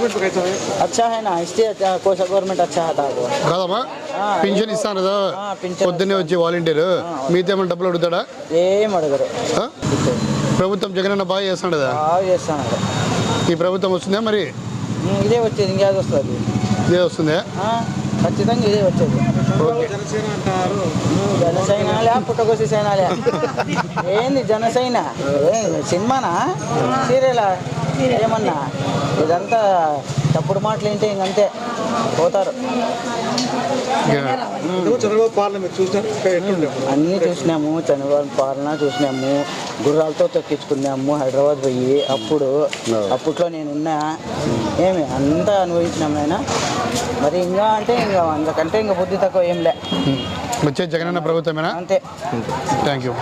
Government को कैसा है अच्छा है ना इससे अच्छा कोसा गवर्नमेंट अच्छा है आपको కాదమ్మా పింఛన్ ఇస్తాను కదా ఆ, పింఛన్ పొద్దున్నే వచ్చి వాలంటీర్ మీతో ఏమైనా డబ్బులు అడుగుతాడా ఏం అడగరు ఆ? ప్రభుత్వం జగనన్న బాగా చేస్తాడు కదా బాగా చేస్తున్నారు ఈ ప్రభుత్వం వస్తుందా మరి ఉమ్, ఇదే వచ్చేది ఇంకేది వస్తుంది ఇదే వస్తుందా ఆ, ఖచ్చితంగా ఇదే వచ్చేది జనసేన అంటారు ఉమ్, జనసైనాలే పుట్టకోసి సైనాలే ఏంది జనసైన? ఏంది సినిమానా? సీరియలా? ఏమన్నా? ఇదంతా తప్పుడు మాటలు ఏంటి ఇంకంతే. పోతారు. నువ్వు చంద్రబాబు పాలన మీరు చూసినారు ఇంకా ఎట్లుండే అన్నీ చూసినాము. చంద్రబాబు పాలన చూసినాము. గుర్రాలతో తొక్కించుకున్నాము హైదరాబాద్ పోయి. అప్పుడు అప్పట్లో నేనున్నా. ఏమి అంతా అనుభవించినాం నాయన. మరి ఇంకా అంటే ఇంకా అంతకంటే ఇంకా బుద్ధి తక్కువ ఏం లే. వచ్చే జగనన్న ప్రభుత్వమేనా? అంతే. Thank you